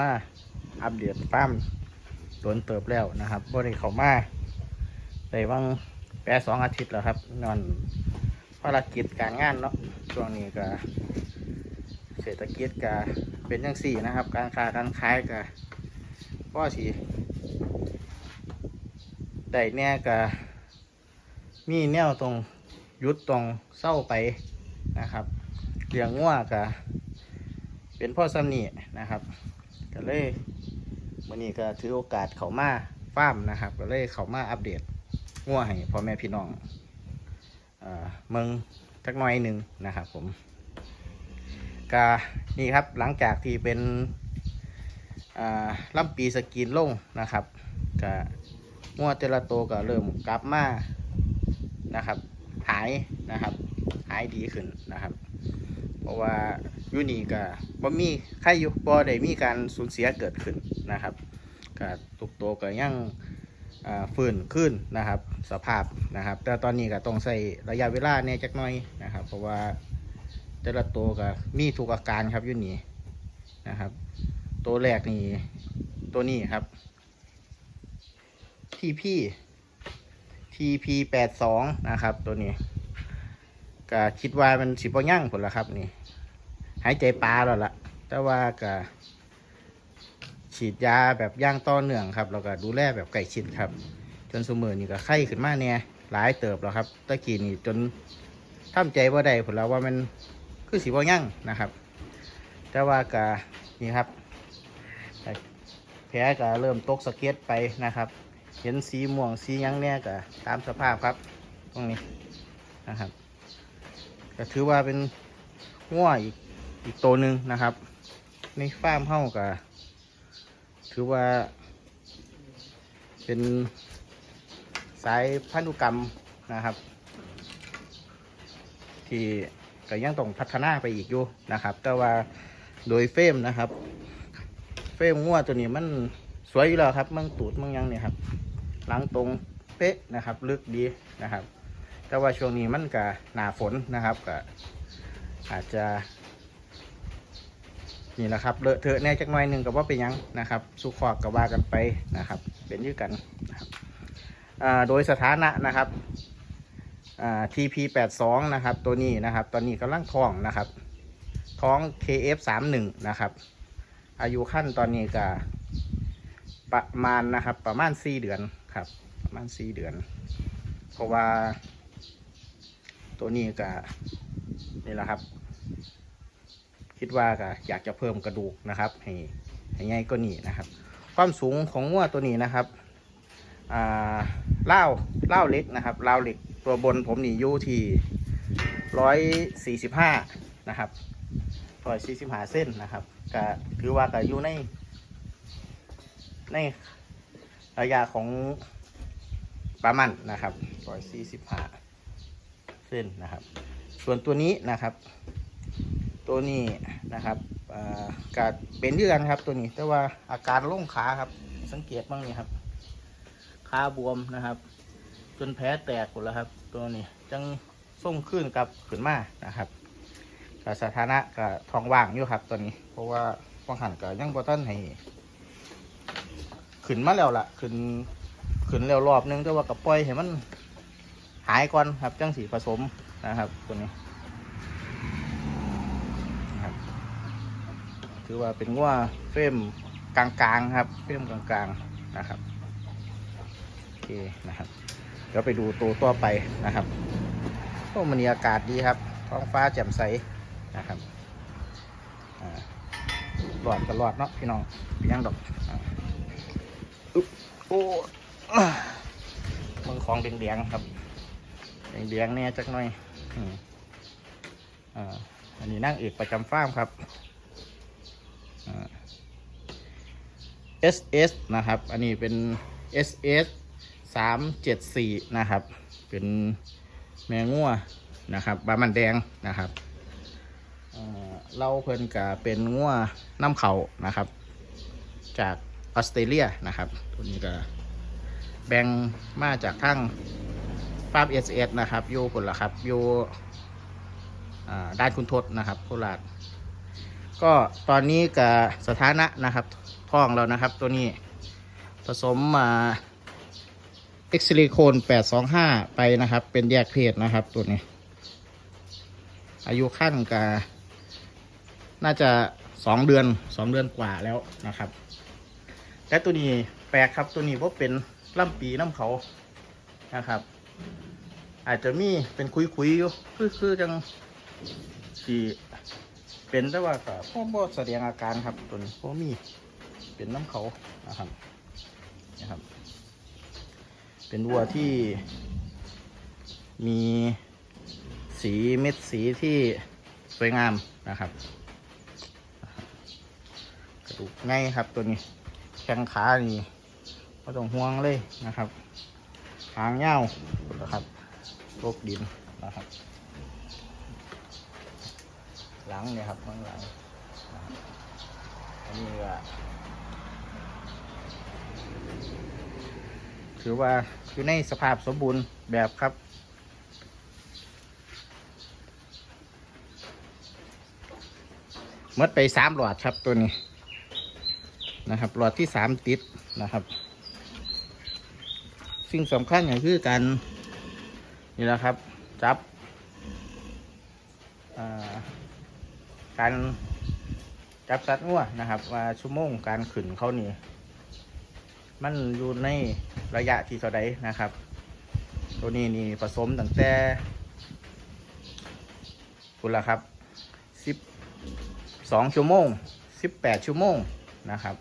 มาอัปเดตฟาร์มโดนเติบแล้วนะครับบ่ได้เขามาได้วังแปดสองอาทิตย์แล้วครับ นอนภารกิจการงานเนาะช่วงนี้ก็เศรษฐกิจก็เป็นยังสี่นะครับ การค้าการขายก็ก็สีได้แน่ก็มีแนวตรงยุดตรงเศร้าไปนะครับเลี้ยงงัวก็เป็นพ่อซ้ำนี่นะครับ ก็เลยวันนี้ก็ถือโอกาสเขามาฟาร์มนะครับ ก็เลยเขามาอัปเดตงัวให้พ่อแม่พี่น้องเออมืองจักหน่อยหนึ่งนะครับผมก็นี่ครับหลังจากที่เป็นอ่าล่ำปีสกีนลงนะครับก็งัวเตละโตวก็เริ่มกลับมานะครับ หายนะครับ หายดีขึ้นนะครับ เพราะว่าอยูนี่ก็บ่มีใครอยู่บ่ได้มีการสูญเสียเกิดขึ้นนะครับก็ทุกตัวก็ยังฟื้นขึ้นนะครับ สภาพนะครับ แต่ตอนนี้ก็ต้องใช้ระยะเวลาเนี่ยจักหน่อยนะครับ เพราะว่าแต่ละตัวก็มีทุกอาการครับอยูนี่นะครับ ตัวแรกนี่ตัวนี้ครับ TP TP แปดสองนะครับตัวนี้ ก็คิดว่ามันสิบ่ยั่งผลละครับ นี่ หายใจปลาแล้วล่ะ แต่ว่าก็ฉีดยาแบบย่างต่อเนื่องครับ แล้วก็ดูแลแบบใกล้ชิดครับ จนสมือนี่ก็ไข้ขึ้นมาเนี่ยหลายเติบแล้วครับตะกี้นี่จนทำใจว่าได้ผลแล้วว่ามันคือสีบ่ยั่งนะครับ แต่ว่าก็นี่ครับแผลก็เริ่มตกสะเก็ดไปนะครับ เห็นสีม่วงสียังเนี่ยก็ตามสภาพครับ ตรงนี้นะครับ ก็ถือว่าเป็นง่วอีกอีกตัวหนึ่งนะครับ ในฟาร์มเฮ้าก็ถือว่า เป็นสายพันธุกรรมนะครับ ที่ก็ยังต้องพัฒนาไปอีกอยู่นะครับ แต่ว่าโดยเฟรมนะครับ เฟรมงัวตัวนี้มันสวยอยู่แล้วครับมืองตูดมืองยังเนี่ยครับหลังตรงเป๊ะนะครับ ลึกดีนะครับ แต่ว่าช่วงนี้มันก็หนาฝนนะครับก็อาจจะนี่แหละครับเลอะเทอะแน่จักหน่อยหนึ่งกับว่าเป็นยังนะครับสุขอกกับว่ากันไปนะครับ เป็นยืดกันนะครับโดยสถานะนะครับ TP 8 2 นะครับ ตัวนี้นะครับ ตอนนี้กำลังท้องนะครับ ท้อง KF 3 1 นะครับ อายุขั้นตอนนี้ก็ประมาณนะครับ ประมาณ 4 เดือนครับ ประมาณ 4 เดือน เพราะว่า ตัวนี้ก็นี่แหละครับ คิดว่าก็อยากจะเพิ่มกระดูกนะครับ ให้ให้ใหญ่ก็นี่นะครับ ความสูงของงัวตัวนี้นะครับอ่าเล่าวล่าเล็กนะครับเล่าเล็กตัวบนผมนี่อยู่ที่ร้อยสี่สิบห้านะครับร้อยสี่สิบห้าเส้นนะครับก็ถือว่าก็อยู่ใน ในระยะของปลามันนะครับร้อยสี่สิบห้า เส้นนะครับ ส่วนตัวนี้นะครับ ตัวนี้นะครับอ่ากาเป็นด้วยกันครับตัวนี้ แต่ว่าอาการล่งขาครับ สังเกตบ้างนี่ครับขาบวมนะครับ จนแผลแตกหมดแล้วครับ ตัวนี้จังส่งขึ้นกับขึ้นมานะครับกับสถานะกับทองว่างอยู่ครับตัวนี้ เพราะว่าฟังหันกับยังบอตันให้ขึ้นมาแล้วล่ะ ขึ้นขึ้นแล้วรอบนึงแต่ว่ากับปล่อยให้มัน หายก่อนครับจังสีผสมนะครับตัวนี้นะครับถือว่าเป็นว่าเฟรมกลางๆครับเฟรมกลางๆนะครับโอเคนะครับเดี๋ยวไปดูตัวต่อไปนะครับโอ้มันนีอากาศดีครับ ท้องฟ้าแจ่มใสนะครับหลอดก็หลอดเนาะพี่น้องยังดอกอ่าอุ๊บโอ้มือของแดงๆครับ เลี้ยงๆเนี่ยจักหน่อยอ่าอันนี้นั่งเอกประจำฟาร์มครับ SS นะครับ อันนี้เป็น SS สามเจ็ดสี่นะครับ เป็นแมงงัวนะครับบามันแดงนะครับเราเพิ่นกับเป็นงัวน้ำเขานะครับ จากออสเตรเลียนะครับ ตัวนี้ก็แบ่งมาจากทั้ง ฟาร์มเอสเอสนะครับอยู่ผลละครับอยู่ด้านคุณทศนะครับโคราชก็ตอนนี้กับสถานะนะครับท้องแล้วนะครับตัวนี้ผสมมาเอ็กซิลิโคน825 ไปนะครับ เป็นแยกเพศนะครับตัวนี้ อายุขั้นกับน่าจะสองเดือนสองเดือนกว่าแล้วนะครับ และตัวนี้แปลกครับตัวนี้ว่าเป็นล่ำปีน้ำเขานะครับ อาจจะมีเป็นคุยๆอยู่คือคือจังสีเป็นแต่ว่าก็พ่บ่แสดงอาการครับตัวนี้พ่มีเป็นน้ำเขานะครับนะครับ เป็นวัวที่มีสีเม็ดสีที่สวยงามนะครับกระดูกง่ายครับตัวนี้แข้งขานี่ไม่ต้องห่วงเลยนะครับ หางเงาวนะครับ โรคดินนะครับ หลังเนี่ยครับข้างหลังอันนี้ก็ถือว่าอยู่ในสภาพสมบูรณ์แบบครับมดไปสามหลอดครับตัวนี้นะครับหลอดที่สามติดนะครับ สิ่งสำคัญอย่างคือการ นี่แหละครับ จับการจับสัตว์งัวนะครับ ว่าชั่วโมงการขึ้นเขานี่ มันอยู่ในระยะที่เท่าใดนะครับ ตัวนี้นี่ผสมตั้งแต่คุณละครับสิบสองชั่วโมงสิบแปดชั่วโมงนะครับ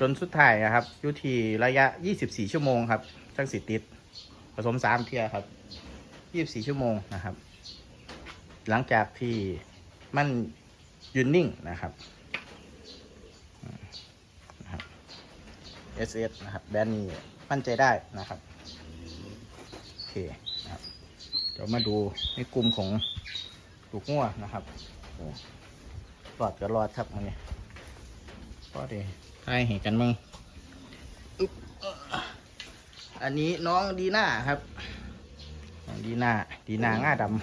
จนสุดท้ายนะครับอยู่ที่ระยะ24ชั่วโมงครับจังสิติดผสมสามเทียครับ 24 ชั่วโมงนะครับ หลังจากที่มันยืนนิ่งนะครับอืมนะครับ SS นะครับ แบรนด์นี้มั่นใจได้นะครับ โอเคนะครับเดี๋ยวมาดูในกลุ่มของลูกงัวนะครับโอ้รอดก็รอดครับมันนี่ก็ดีทายเห็นกันมึงอันนี้น้องดีน่าครับ ดีนาดีนาง่าดำ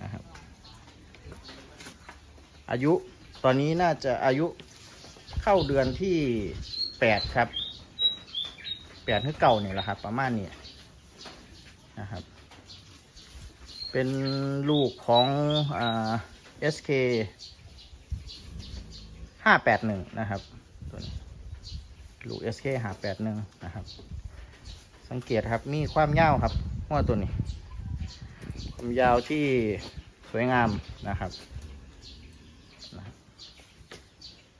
นะครับอายุตอนนี้น่าจะอายุเข้าเดือนที่แปดครับแปดถึงเก่าเนี่ยแหละครับ ประมาณนี้นะครับ เป็นลูกของอ่า SK ห้าแปดหนึ่งนะครับ ตัวนี้ลูก SK ห้าแปดหนึ่งนะครับ สังเกตครับมีความยาวครับหัวตัวนี้ความยาวที่สวยงามนะครับ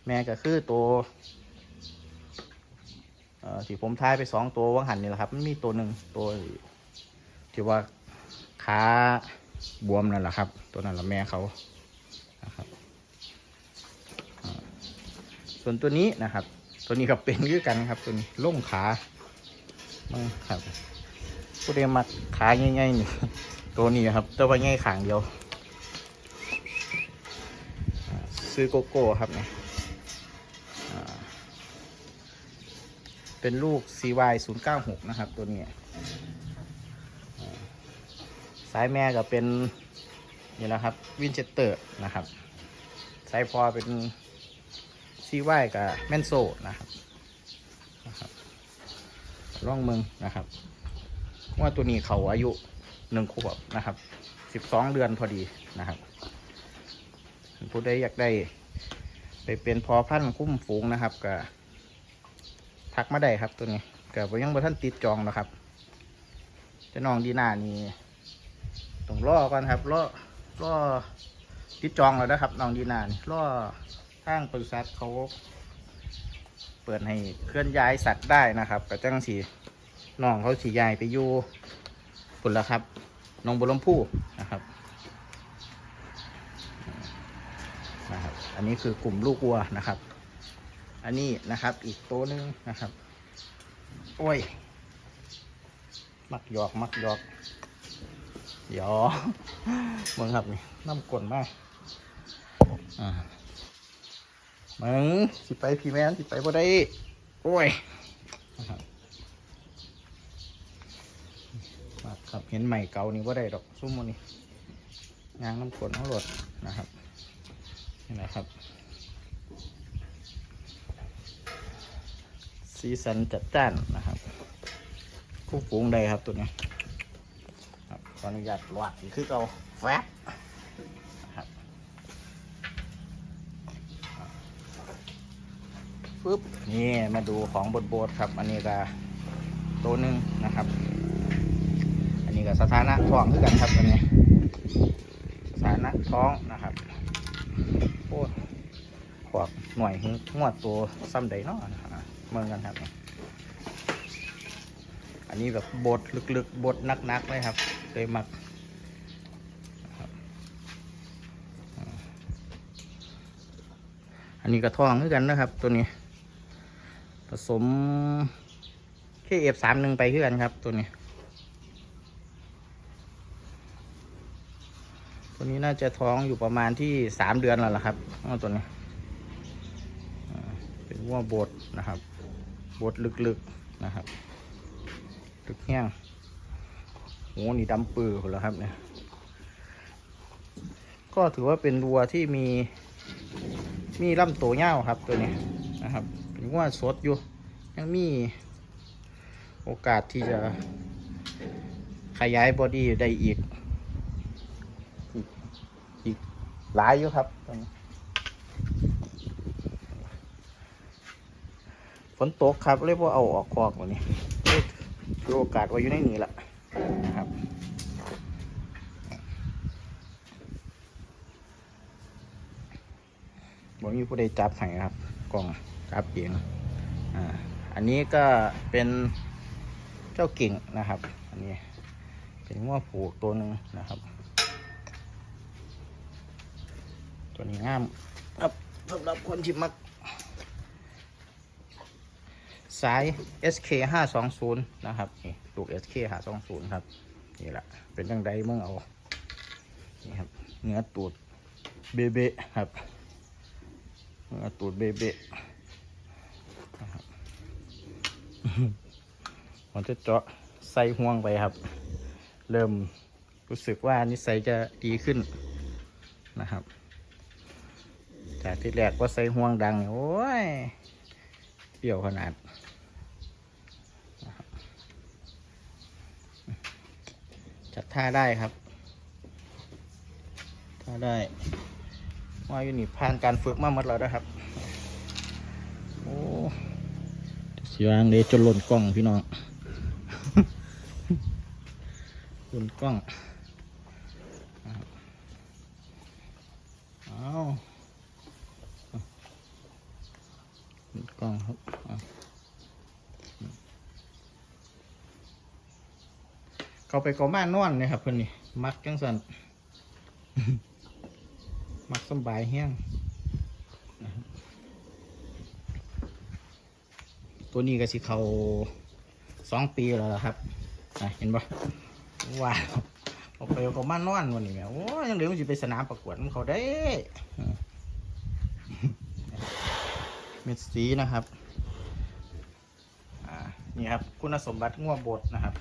แม่ก็คือตัวที่ผมทายไปสองตัววังหันนี่แหละครับมันมีตัวหนึ่งตัวที่ว่าขาบวมนั่นแหละครับ ตัวนั้นแหละแม่เขานะครับส่วนตัวนี้นะครับ ตัวนี้ก็เป็นคือกันครับ ตัวนี้ล่งขา มึงครับผู้ใดมักขาง่ายๆนี่ตัวนี้ครับตัวว่าง่ายขางเดียว ซื้อโกโก้ครับเนี่ยเป็นลูก CY 0 9 6 นะครับ ตัวนี้สายแม่ก็เป็นนี่แหละครับวินเชสเตอร์นะครับสายพอเป็นซีไว้กับแมนโซนะครับนะครับ ร่องเมืองนะครับ ว่าตัวนี้เขาอายุหนึ่งขวบนะครับสิบสองเดือนพอดีนะครับผู้ใดอยากได้ ไปเป็นพอพันธุ์คุ้มฝูงนะครับก็ทักมาได้ครับตัวนี้ก็บยังบ่ท่านติดจองนะครับจะน้องดีหน้านี่ต้องรอก่อนครับรอรอติดจองแล้วนะครับน้องดีหน้านี่รอทางบริษัทเขา ปิดให้เคลื่อนย้ายสัตว์ได้นะครับกับจังสีน้องเขาสีย้ายไปอยู่ปุ่นละครับน้องบุรมพูนะครับนะครับ อันนี้คือกลุ่มลูกวัวนะครับ อันนี้นะครับอีกตัวนึงนะครับ โอ้ย มักหยอกมักหยอกเดี๋ยวมึงครับนี่น้ำกลนมากอ่า มึงสิไปพี่แมนสิไปบ่ได้ โอ้ยนะครับมาครับเห็นใหม่เก่านี่บ่ได้ดอกซุ่มมันนี่ยางน้ำกดน้ำหลดนะครับนี่นะครับ สีสันจัดจ้านนะครับคู่ฝูงใดครับตัวนี้ครับขออนุญาตหวัดอีกคือเอาแฟรับ ปึ๊บนี่มาดูของบดบดๆครับ อันนี้ก็ตัวหนึ่งนะครับ อันนี้ก็สถานะท้องคือกันครับอันนี้สถานะท้องนะครับโอ้ขวกหน่วยหงวดตัวซ้ำใดเนาะเมืองกันครับ อันนี้แบบบทลึกๆบทนักๆเลยครับเลยมักอันนี้กระท้องคือกันนะครับ ตัวนี้ ผสมเคเอฟสามหนึ่งไปคือกันครับตัวนี้ ตัวนี้น่าจะท้องอยู่ประมาณที่สามเดือนแล้วล่ะครับอ้อตัวนี้ เป็นวัวบดนะครับ บดลึกๆนะครับ ลึกแห้งโอ้นี่ดำปื้อแล้วครับเนี่ยก็ถือว่าเป็นวัวที่มีมีลำตัวเงาครับตัวนี้นะครับ เป็นวัวสดอยู่ ยังมีโอกาสที่จะขยายบอดี้ได้อีก อีกหลายอยู่ครับตอนนี้ฝนตกครับเลยว่าเอาออกคอกวันนี้ดูโอกาสไว้อยู่ในนี้แหละนะครับ บ่มีผู้ใดจับให้ครับกล้อง จับเองอ่าอันนี้ก็เป็นเจ้ากิ่งนะครับ อันนี้เป็นง้อผูกตัวหนึ่งนะครับ ตัวนี้งามครับสำหรับคนที่มัก สาย SK 5 2 0นะครับนี่ลูก SK 5 2 0ครับนี่แหละเป็นยังไงเมื่อเอานี่ครับเนื้อตูดเบเบะครับเนื้อตูดเบเบะนะครับ ผมจะเจาะใส่ห่วงไปครับ เริ่มรู้สึกว่านิสัยจะดีขึ้นนะครับ จากที่แรกว่าใส่ห่วงดัง โอ้ยเปรี้ยวขนาดนะครับจัดท่าได้ครับท่าได้ว่าอยู่นี่ผ่านการฝึกมาหมดแล้วนะครับ โอ้ เสียงเลยจนหล่นกล้องพี่น้องหล่นกล้องนะครับเอากล้องครับเขาไปกอบ้านนอนเนี่ยครับเพื่อนนี่มักจังสันมักสบายแห้งนะครับ ตัวนี้ก็สิเขาสองปีแล้วครับเห็นปะว้าวเอาไปเขาบ้านนอนวันนี้แม่โอ้ยยังเหลือมันจะไปสนามประกวดมันเขาได้เม็ดสีนะครับนี่ครับ คุณสมบัติง่วบดนะครับ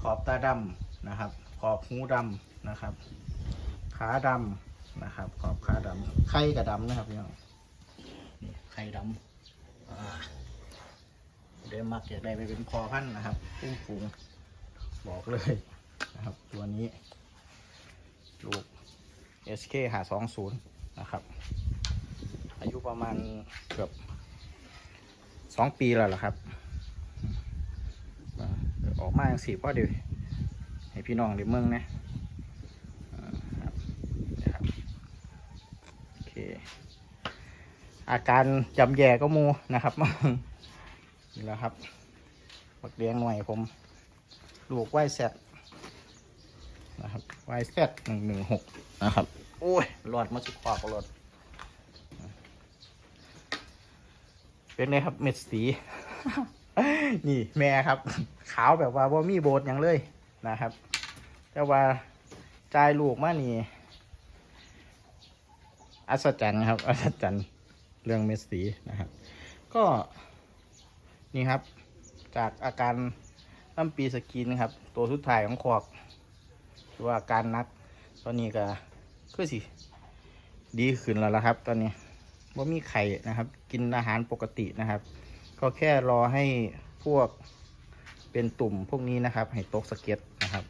ขอบตาดำนะครับ ขอบหูดำนะครับ ขาดำนะครับ ขอบขาดำไข่กับดำนะครับพี่น้องไข่ดำ เดี๋ยวมักอยากได้ไปเป็นพอพันธุ์นะครับปุ้งฟูงบอกเลยนะครับ ตัวนี้ ลูก SK หาสองศูนย์นะครับ อายุประมาณเกือบสองปีแล้วล่ะครับอ่าเดี๋ยวออกมาอย่างสี่พ่อเดี๋ยวให้พี่น้องเดี๋ยวเมืองนะอ่าครับนะครับโอเคอาการจำแย่ก็มูนะครับ นี่แหล้วครับปักเลี้ยงหน่อยผมลูกไวแซดนะครับไวแซดหนึ่งหนึ่งหกนะครับโอ้ยหลอดมาสุดขวากหลอดเป็นไงครับเม็ดสี นี่แม่ครับ ขาวแบบว่าว่ามีโบดอย่างเลยนะครับ แต่ว่าจายลูกมานี่อัศจรรย์ครับอัศจรรย์เรื่องเม็ดสีนะครับ ก็ นี่ครับ จากอาการตั้มปีสกินครับ ตัวสุดท้ายของขอกหรือว่าอาการนักสอนนี้ก็คือสิ ดีขึ้นแล้วละครับ ตอนนี้ว่ามีไข่นะครับ กินอาหารปกตินะครับ ก็แค่รอให้พวกเป็นตุ่มพวกนี้นะครับ ให้ตกสเก็ดนะครับ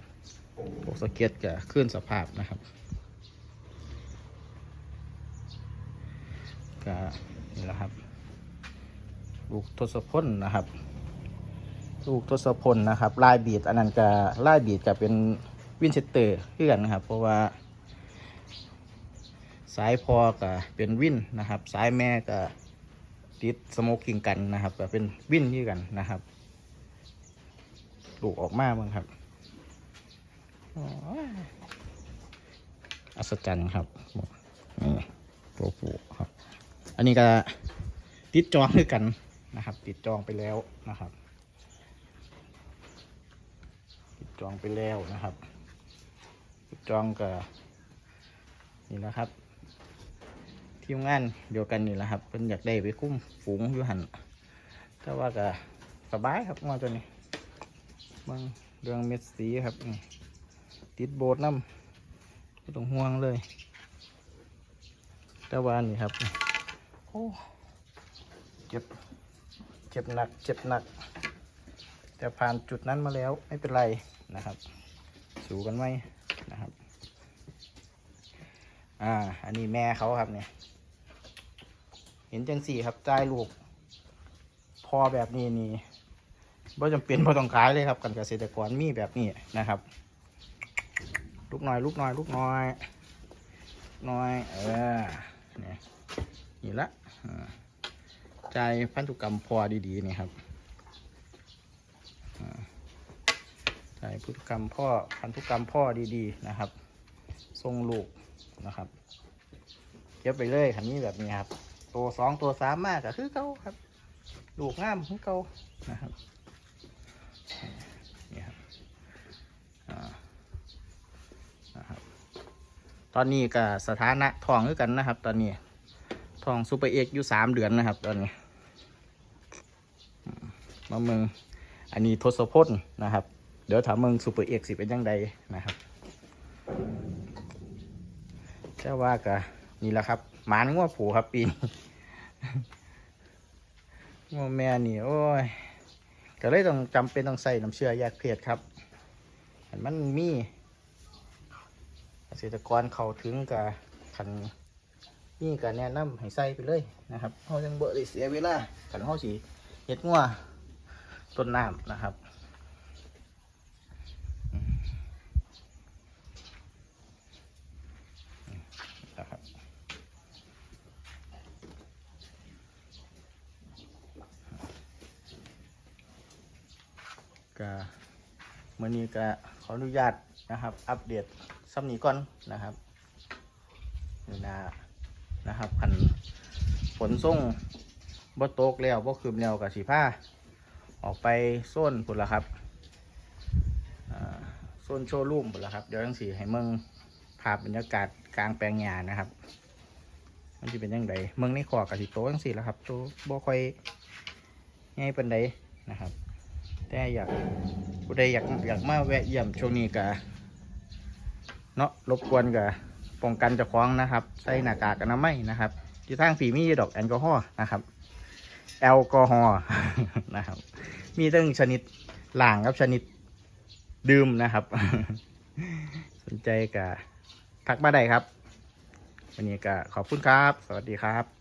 ตกสเก็ดจะขึ้นสภาพนะครับก็นี่แหละครับ ลูกทศพลนะครับ ลูกทศพลนะครับลายบีดอันนั้นก็ลายบีดก็เป็นวินเชสเตอร์เพื่อนนะครับ เพราะว่า สายพอก็เป็นวินนะครับ สายแม่ก็ติดสโมกกิ้งกันนะครับก็เป็นวินที่กันนะครับลูกออกมาบ้างครับอัศจรรย์ครับนี่ตัวผู้ครับ อันนี้ก็ติดจองด้วยกัน นะครับ ติดจองไปแล้วนะครับ ติดจองไปแล้วนะครับ ติดจองก็นี่นะครับทีมงานเดียวกันนี่แหละครับเป็นอยากได้ไปคุ้มฝูงอยู่หันแต่ว่าก็สบายครับงอตัวนี้บางเรื่องเม็ดสีครับนี่ติดโบสน้ำไม่ต้องห่วงเลยแต่ว่านี่ครับโอ้เจ็บ จ็บหนัก เจ็บหนัก แต่ผ่านจุดนั้นมาแล้วไม่เป็นไรนะครับ สู้กันไหมนะครับ อ่า อันนี้แม่เขาครับเนี่ย เห็นจังสี่ครับจ่ายลูก พอแบบนี้นี่บ่จำเป็นบ่ต้องขายเลยครับกันเกษตรกรมีแบบนี้นะครับ ลูกน้อยลูกน้อยลูกน้อยน้อย เออ เนี่ยนี่ละอ่า จพันธุกรรมพอดีๆนี่ครับอ่าจ่ายพันธุกรรมพ่อพันธุกรรมพ่อดีๆนะครับ ทรงลูกนะครับเก็บไปเลยคันนี้แบบนี้ครับ ตัวสองตัวสามมากก็คือเก่าครับ ลูกงามคือเก่านะครับนี่ครับนะครับ ตอนนี้ก็สถานะทองคือกันนะครับ ตอนนี้ ทองซูเปอร์เอ็กอยู่สามเดือนนะครับ ตอนนี้มาเมืองอันนี้ทศพลนะครับ เดี๋ยวถามเมืองซูเปอร์เอ็กสิเป็นยังไงนะครับแต่ว่าก็นี่แหละครับหมานงัวผูครับปีนงัวแม่นี่ โอ้ยก็เลยต้องจำเป็นต้องใส่น้ำเชื่อแยกเพศครับอันมันมีเกษตรกรเขาถึงกับขัน นี่ก็แนะนำให้ใส่ไปเลยนะครับเขาจังเบอได้เสียเวลาขันเขาสีเห็ดงัวต้นน้ำนะครับอืมนะครับก็มื่อนี้ก็ขออนุญาตนะครับ อัปเดตซ้ำนี้ก่อนนะครับนี่นะ นะครับพันฝนส่งบ่ตกแล้วบ่คืมแล้วกับสีผ้าออกไปโซนพุ่นละครับโซนโชว์รูมพุ่นละครับเดี๋ยวทั้งสี่ให้เมืองภาพบรรยากาศกลางแปลงหญ้านะครับ มันจะเป็นยังไงเมืองในขอกับสีโตทั้งสี่ละครับโตบ่ค่อยง่ายเปานใดนะครับ แต่อยากผู้ใดอยากอยากมาแวะเยี่ยมช่วงนี้กะเนาะรบกวนกะ ป้องกันเจ้าของนะครับ ใส่หน้ากากอนามัยนะครับที่ทางฝีมีดอกแอลกอฮอล์นะครับ แอลกอฮอล์นะครับ มีตั้งชนิดล่างกับชนิดดื่มนะครับ สนใจกะทักมาได้ครับ วันนี้ก็ขอบคุณครับ สวัสดีครับ